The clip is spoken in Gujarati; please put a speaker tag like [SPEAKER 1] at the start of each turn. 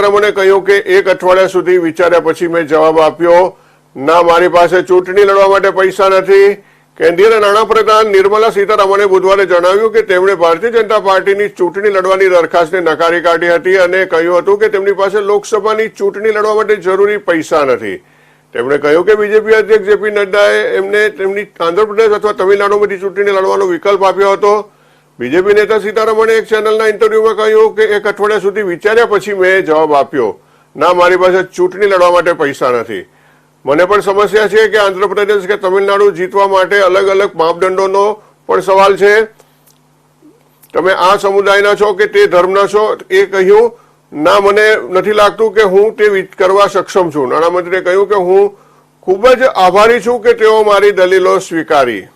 [SPEAKER 1] સીતારમણે કહ્યું કે એક અઠવાડિયા સુધી વિચાર્યા પછી મેં જવાબ આપ્યો, ના, મારી પાસે ચૂંટણી લડવા માટે પૈસા નથી. કેન્દ્રીય નાણાપ્રધાન નિર્મલા સીતારમણે બુધવારે જણાવ્યું કે તેમણે ભારતીય જનતા પાર્ટીની ચૂંટણી લડવાની દરખાસ્તને નકારી કાઢી હતી અને કહ્યું હતું કે તેમની પાસે લોકસભાની ચૂંટણી લડવા માટે જરૂરી પૈસા નથી. તેમણે કહ્યું કે બીજેપી અધ્યક્ષ જેપી નડ્ડાએ એમને તેમની આંધ્રપ્રદેશ અથવા તમિલનાડુમાંથી ચૂંટણી લડવાનો વિકલ્પ આપ્યો હતો. બીજેપી નેતા સીતારમણે એક ચેનલના ઇન્ટરવ્યુમાં કહ્યું કે એક અઠવાડિયા સુધી વિચાર્યા પછી મેં જવાબ આપ્યો. ના, મારી પાસે ચૂંટણી લડવા માટે પૈસા નથી. મને પણ સમસ્યા છે કે આંધ્રપ્રદેશ કે તમિલનાડુ જીતવા માટે અલગ અલગ માપદંડોનો પણ સવાલ છે. તમે આ સમુદાયના છો કે તે ધર્મના છો? એ કહ્યું, ના, મને નથી લાગતું કે હું તે કરવા સક્ષમ છું. નાણામંત્રીએ કહ્યું કે હું ખૂબ જ આભારી છું કે તેઓ મારી દલીલો સ્વીકારી.